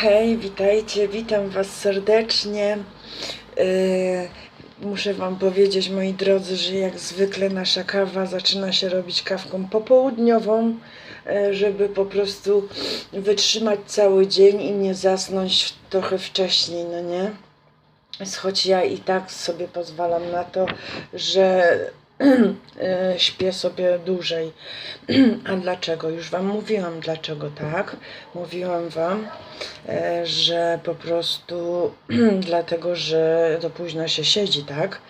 Hej, witajcie, witam Was serdecznie. Yy, muszę Wam powiedzieć, moi drodzy, że jak zwykle nasza kawa zaczyna się robić kawką popołudniową, yy, żeby po prostu wytrzymać cały dzień i nie zasnąć trochę wcześniej, no nie? Choć ja i tak sobie pozwalam na to, że śpię sobie dłużej. A dlaczego? Już Wam mówiłam dlaczego, tak? Mówiłam Wam, e, że po prostu dlatego, że do późna się siedzi, tak?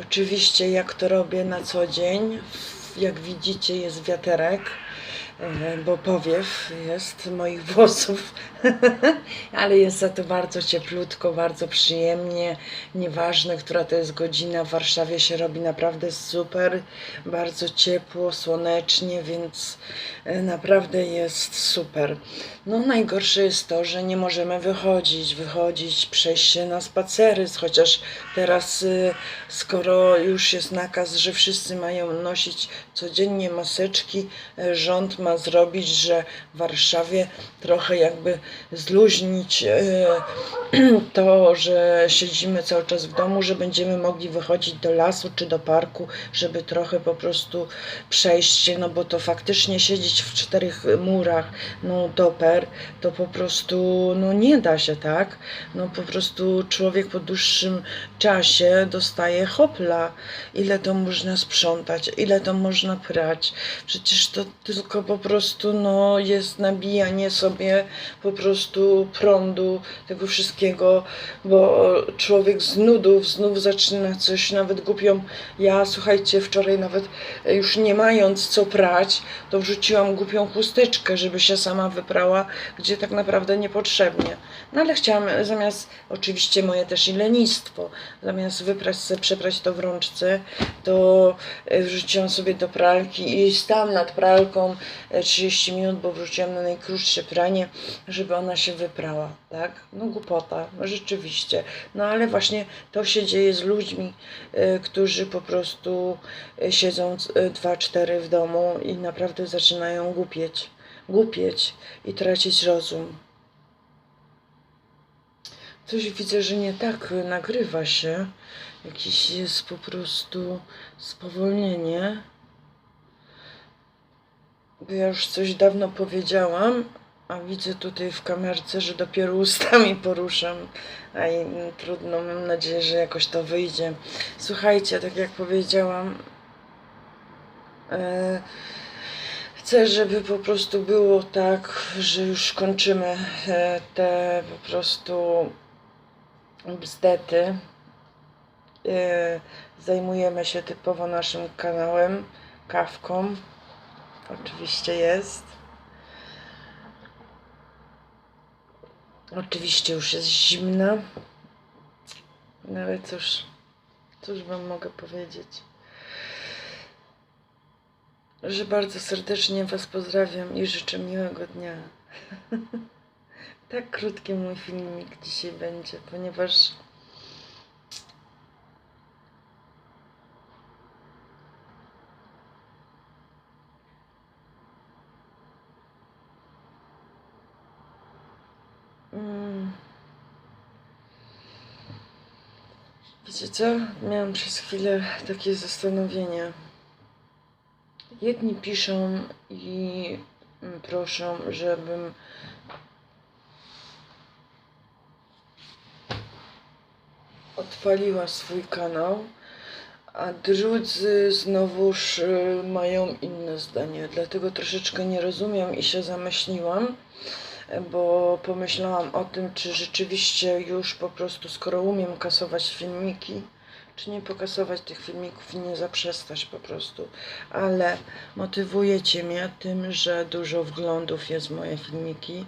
Oczywiście jak to robię na co dzień, jak widzicie jest wiaterek, e, bo powiew jest moich włosów, ale jest za to bardzo cieplutko, bardzo przyjemnie, nieważne, która to jest godzina, w Warszawie się robi naprawdę super, bardzo ciepło, słonecznie, więc e, naprawdę jest super. No najgorsze jest to, że nie możemy wychodzić, wychodzić, przejść się na spacery, chociaż teraz y, skoro już jest nakaz, że wszyscy mają nosić codziennie maseczki, rząd zrobić, że w Warszawie trochę jakby zluźnić y, to, że siedzimy cały czas w domu, że będziemy mogli wychodzić do lasu czy do parku, żeby trochę po prostu przejść się, no bo to faktycznie siedzieć w czterech murach, no doper, to po prostu no nie da się, tak? No po prostu człowiek po dłuższym czasie dostaje hopla. Ile to można sprzątać, ile to można prać? Przecież to tylko po prostu no jest nabijanie sobie po prostu prądu tego wszystkiego, bo człowiek z nudów znów zaczyna coś nawet głupią. Ja słuchajcie, wczoraj nawet e, już nie mając co prać, to wrzuciłam głupią chusteczkę, żeby się sama wyprała, gdzie tak naprawdę niepotrzebnie. No ale chciałam e, zamiast, oczywiście moje też i lenistwo, zamiast wyprać przeprać to w rączce, to e, wrzuciłam sobie do pralki i stałam nad pralką 30 minut, bo wrzuciłam na najkrótsze pranie, żeby ona się wyprała, tak? No głupota, no rzeczywiście. No ale właśnie to się dzieje z ludźmi, e, którzy po prostu e, siedzą 2-4 w domu i naprawdę zaczynają głupieć, głupieć i tracić rozum. Coś widzę, że nie tak nagrywa się. Jakiś jest po prostu spowolnienie. Ja już coś dawno powiedziałam, a widzę tutaj w kamerce, że dopiero ustami poruszam. A i trudno, mam nadzieję, że jakoś to wyjdzie. Słuchajcie, tak jak powiedziałam, e, chcę, żeby po prostu było tak, że już kończymy e, te po prostu bzdety. E, Zajmujemy się typowo naszym kanałem, kawką. Oczywiście jest. Oczywiście już jest zimna. No ale cóż, cóż wam mogę powiedzieć? Że bardzo serdecznie was pozdrawiam i życzę miłego dnia. tak krótki mój filmik dzisiaj będzie, ponieważ co? Miałam przez chwilę takie zastanowienie. Jedni piszą i mm, proszą, żebym odpaliła swój kanał, a drudzy znowuż y, mają inne zdanie. Dlatego troszeczkę nie rozumiem i się zamyśliłam bo pomyślałam o tym, czy rzeczywiście już po prostu, skoro umiem kasować filmiki, czy nie pokasować tych filmików i nie zaprzestać po prostu. Ale motywujecie mnie tym, że dużo wglądów jest w moje filmiki,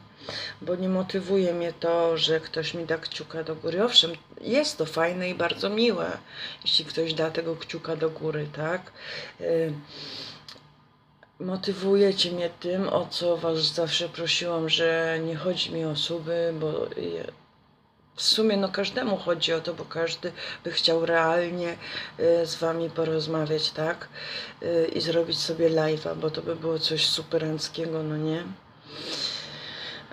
bo nie motywuje mnie to, że ktoś mi da kciuka do góry. Owszem, jest to fajne i bardzo miłe, jeśli ktoś da tego kciuka do góry, tak? Motywujecie mnie tym, o co Was zawsze prosiłam, że nie chodzi mi o suby, bo w sumie no każdemu chodzi o to, bo każdy by chciał realnie y, z Wami porozmawiać, tak? Y, I zrobić sobie live'a, bo to by było coś superanckiego, no nie?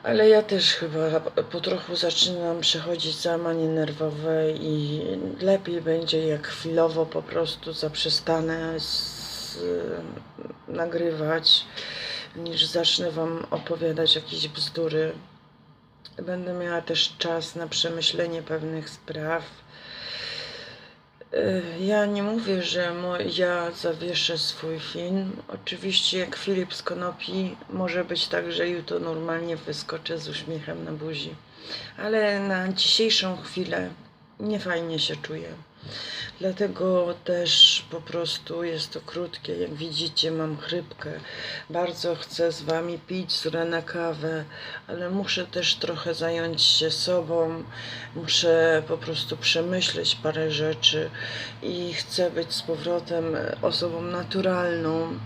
Ale ja też chyba po trochu zaczynam przechodzić załamanie nerwowe i lepiej będzie jak chwilowo po prostu zaprzestanę z, nagrywać, niż zacznę Wam opowiadać jakieś bzdury. Będę miała też czas na przemyślenie pewnych spraw. Y, Ja nie mówię, że ja zawieszę swój film. Oczywiście, jak Filip z Konopi, może być tak, że jutro normalnie wyskoczę z uśmiechem na buzi. Ale na dzisiejszą chwilę nie fajnie się czuję. Dlatego też po prostu jest to krótkie. Jak widzicie, mam chrypkę. Bardzo chcę z Wami pić z rana kawę, ale muszę też trochę zająć się sobą. Muszę po prostu przemyśleć parę rzeczy i chcę być z powrotem osobą naturalną,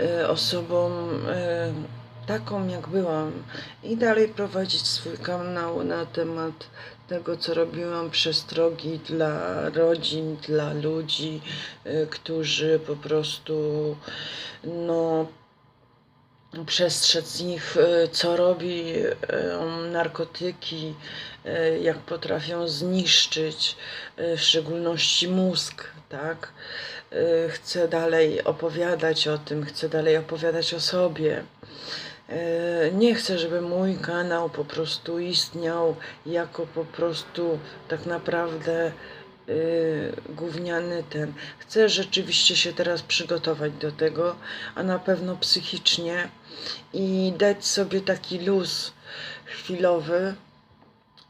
e, osobą e, taką jak byłam i dalej prowadzić swój kanał na temat tego, co robiłam przestrogi dla rodzin, dla ludzi, e, którzy po prostu no przestrzec ich, e, co robi e, narkotyki, jak potrafią zniszczyć, w szczególności mózg, tak? Chcę dalej opowiadać o tym, chcę dalej opowiadać o sobie. E, Nie chcę, żeby mój kanał po prostu istniał jako po prostu tak naprawdę yy, gówniany ten. Chcę rzeczywiście się teraz przygotować do tego, a na pewno psychicznie i dać sobie taki luz chwilowy,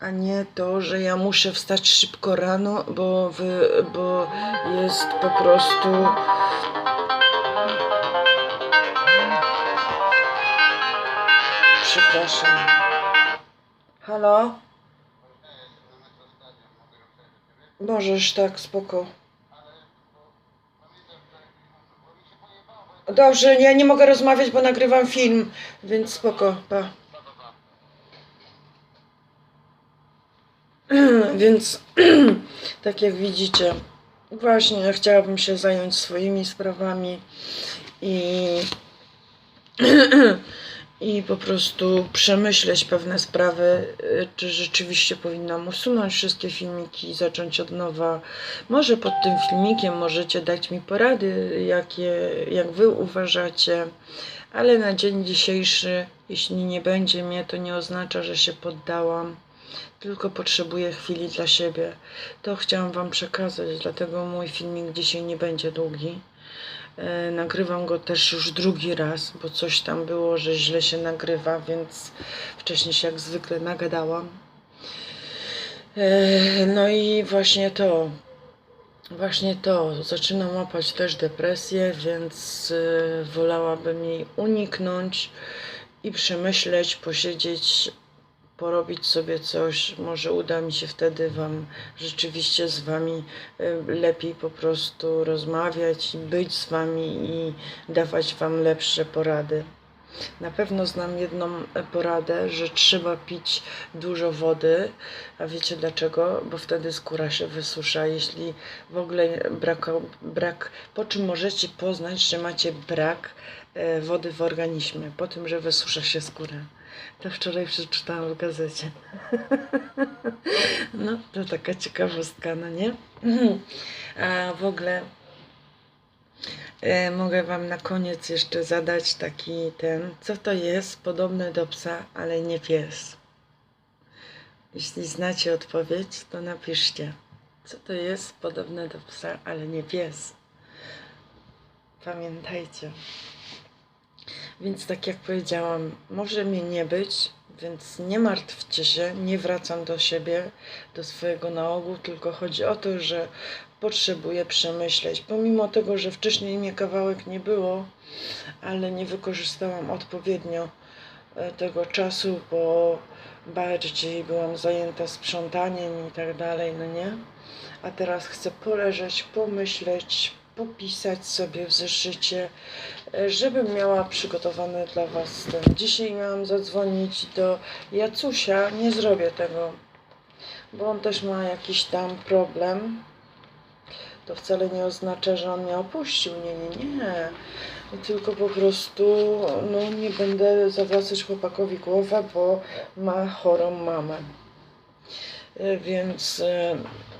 a nie to, że ja muszę wstać szybko rano, bo, wy, bo jest po prostu. Przepraszam. Halo? Możesz, tak, spoko. Dobrze, ja nie mogę rozmawiać, bo nagrywam film, więc spoko, pa. Więc, tak jak widzicie, właśnie chciałabym się zająć swoimi sprawami i, i po prostu przemyśleć pewne sprawy, y, czy rzeczywiście powinnam usunąć wszystkie filmiki i zacząć od nowa. Może pod tym filmikiem możecie dać mi porady, jakie, jak wy uważacie, ale na dzień dzisiejszy, jeśli nie będzie mnie, to nie oznacza, że się poddałam tylko potrzebuję chwili dla siebie. To chciałam Wam przekazać, dlatego mój filmik dzisiaj nie będzie długi. E, nagrywam go też już drugi raz, bo coś tam było, że źle się nagrywa, więc wcześniej się jak zwykle nagadałam. E, no i właśnie to. Właśnie to. Zaczynam łapać też depresję, więc e, wolałabym jej uniknąć i przemyśleć, posiedzieć porobić sobie coś, może uda mi się wtedy Wam rzeczywiście z Wami y, lepiej po prostu rozmawiać i być z Wami i dawać Wam lepsze porady. Na pewno znam jedną e, poradę, że trzeba pić dużo wody, a wiecie dlaczego? Bo wtedy skóra się wysusza. Jeśli w ogóle brak, brak po czym możecie poznać, że macie brak e, wody w organizmie? Po tym, że wysusza się skóra. To wczoraj przeczytałam w gazecie. No, to taka ciekawostka, no nie? A w ogóle e, mogę Wam na koniec jeszcze zadać taki ten, co to jest podobne do psa, ale nie pies. Jeśli znacie odpowiedź, to napiszcie. Co to jest podobne do psa, ale nie pies? Pamiętajcie. Więc tak jak powiedziałam, może mnie nie być, więc nie martwcie się, nie wracam do siebie, do swojego nałogu, tylko chodzi o to, że potrzebuję przemyśleć. Pomimo tego, że wcześniej mnie kawałek nie było, ale nie wykorzystałam odpowiednio e, tego czasu, bo bardziej byłam zajęta sprzątaniem i tak dalej, no nie? A teraz chcę poleżeć, pomyśleć, popisać sobie w zeszycie, e, żebym miała przygotowany dla Was ten. Dzisiaj miałam zadzwonić do Jacusia, nie zrobię tego, bo on też ma jakiś tam problem. to wcale nie oznacza, że on mnie opuścił. Nie, nie, nie. Tylko po prostu no, nie będę zawracać chłopakowi głowę, bo ma chorą mamę. Y, Więc, y,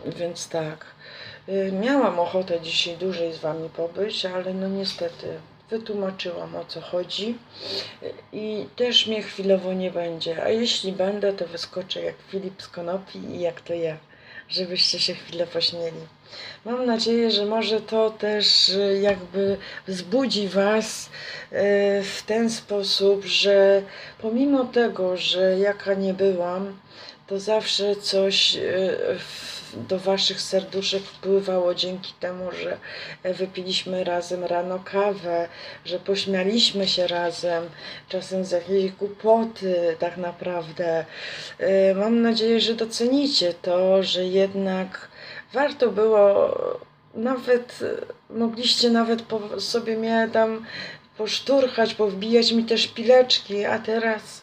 więc tak. Y, Miałam ochotę dzisiaj dłużej z wami pobyć, ale no niestety wytłumaczyłam o co chodzi Y, i też mnie chwilowo nie będzie. A jeśli będę, to wyskoczę jak Filip z Konopi i jak to ja, żebyście się chwilę pośmieli. Mam nadzieję, że może to też y, jakby wzbudzi Was y, w ten sposób, że pomimo tego, że jaka nie byłam, to zawsze coś y, do Waszych serduszek wpływało dzięki temu, że wypiliśmy razem rano kawę, że pośmialiśmy się razem, czasem z jakiejś głupoty tak naprawdę. Mam nadzieję, że docenicie to, że jednak warto było nawet, y, mogliście nawet po, sobie mnie tam poszturchać, powbijać mi te szpileczki, a teraz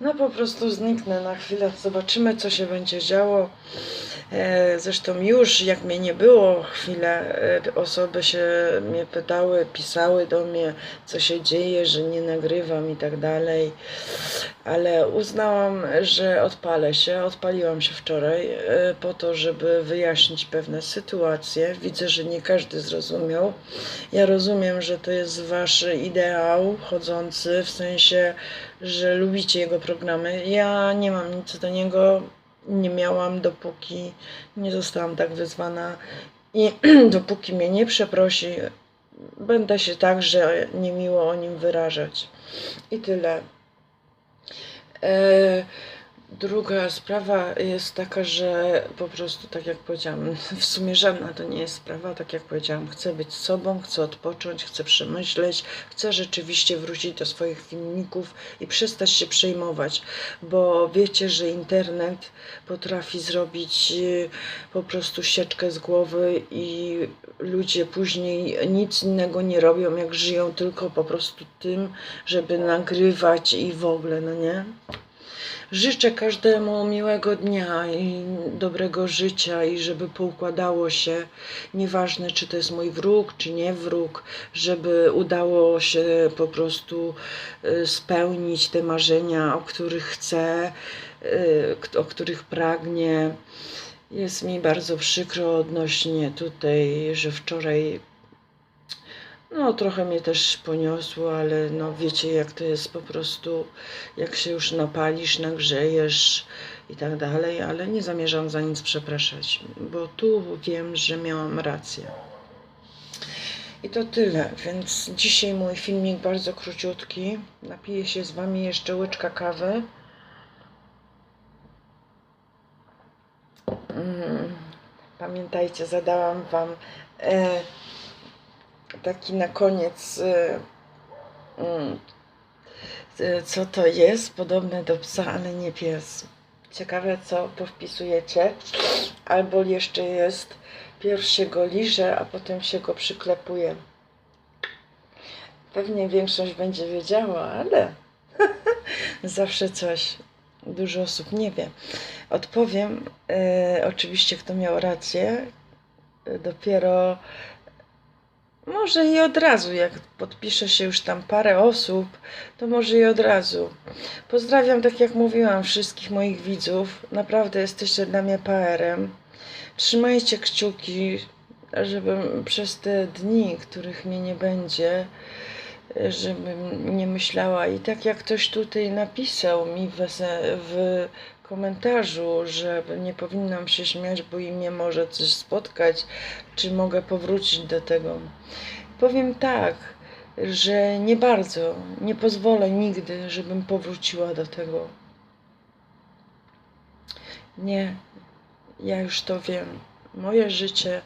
no po prostu zniknę na chwilę, zobaczymy co się będzie działo. E, Zresztą już jak mnie nie było chwilę, e, osoby się mnie pytały, pisały do mnie, co się dzieje, że nie nagrywam i tak dalej. Ale uznałam, że odpalę się. Odpaliłam się wczoraj e, po to, żeby wyjaśnić pewne sytuacje. Widzę, że nie każdy zrozumiał. Ja rozumiem, że to jest wasz ideał chodzący, w sensie, że lubicie jego programy. Ja nie mam nic do niego, nie miałam, dopóki nie zostałam tak wyzwana i dopóki mnie nie przeprosi, będę się także niemiło o nim wyrażać. I tyle. E, druga sprawa jest taka, że po prostu, tak jak powiedziałam, w sumie żadna to nie jest sprawa, tak jak powiedziałam, chcę być sobą, chcę odpocząć, chcę przemyśleć, chcę rzeczywiście wrócić do swoich filmików i przestać się przejmować, bo wiecie, że internet potrafi zrobić e, po prostu sieczkę z głowy i ludzie później nic innego nie robią, jak żyją tylko po prostu tym, żeby nagrywać i w ogóle, no nie? Życzę każdemu miłego dnia i dobrego życia i żeby poukładało się, nieważne czy to jest mój wróg, czy nie wróg, żeby udało się po prostu y, spełnić te marzenia, o których chcę, y, o których pragnie. Jest mi bardzo przykro odnośnie tutaj, że wczoraj no trochę mnie też poniosło, ale no wiecie jak to jest po prostu, jak się już napalisz, nagrzejesz i tak dalej, ale nie zamierzam za nic przepraszać, bo tu wiem, że miałam rację. I to tyle, więc dzisiaj mój filmik bardzo króciutki. Napiję się z Wami jeszcze łyczka kawy. Mm, Pamiętajcie, zadałam Wam e, taki na koniec, e, mm, e, co to jest, podobne do psa, ale nie pies. Ciekawe, co powpisujecie. Albo jeszcze jest, pierw się go liże, a potem się go przyklepuje. Pewnie większość będzie wiedziała, ale zawsze coś. Dużo osób nie wie. Odpowiem, e, oczywiście, kto miał rację. Dopiero może i od razu, jak podpisze się już tam parę osób, to może i od razu. Pozdrawiam, tak jak mówiłam, wszystkich moich widzów. Naprawdę jesteście dla mnie PR-em. Trzymajcie kciuki, żebym przez te dni, których mnie nie będzie, żebym nie myślała. I tak jak ktoś tutaj napisał mi w, w komentarzu, że nie powinnam się śmiać, bo i mnie może coś spotkać, czy mogę powrócić do tego. Powiem tak, że nie bardzo, nie pozwolę nigdy, żebym powróciła do tego. Nie, ja już to wiem. Moje życie,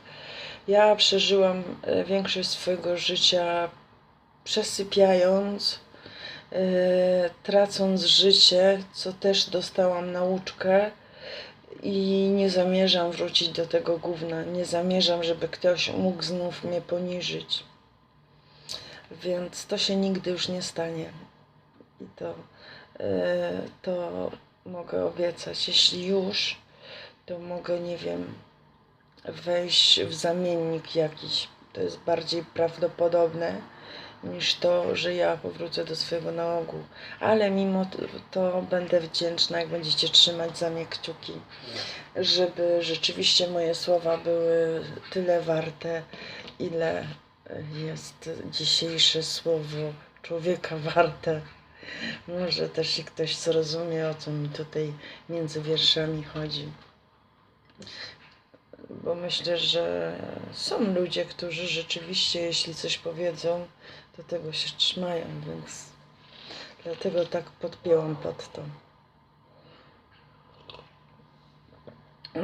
ja przeżyłam e, większość swojego życia przesypiając, e, tracąc życie, co też dostałam nauczkę i nie zamierzam wrócić do tego gówna. Nie zamierzam, żeby ktoś mógł znów mnie poniżyć. Więc to się nigdy już nie stanie. I to, e, to mogę obiecać. Jeśli już, to mogę, nie wiem, wejść w zamiennik jakiś. To jest bardziej prawdopodobne niż to, że ja powrócę do swojego nałogu. Ale mimo to, będę wdzięczna, jak będziecie trzymać za mnie kciuki, żeby rzeczywiście moje słowa były tyle warte, ile jest dzisiejsze słowo człowieka warte. Może też i ktoś zrozumie, o co mi tutaj między wierszami chodzi. Bo myślę, że są ludzie, którzy rzeczywiście, jeśli coś powiedzą, to tego się trzymają, więc dlatego tak podpięłam pod to.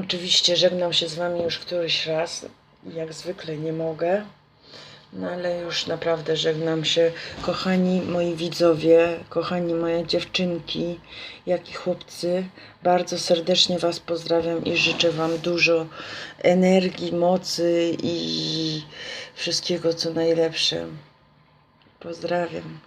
Oczywiście żegnam się z Wami już któryś raz. Jak zwykle nie mogę. No ale już naprawdę żegnam się. Kochani moi widzowie, kochani moje dziewczynki, jak i chłopcy, bardzo serdecznie Was pozdrawiam i życzę Wam dużo energii, mocy i wszystkiego co najlepsze. Pozdrawiam.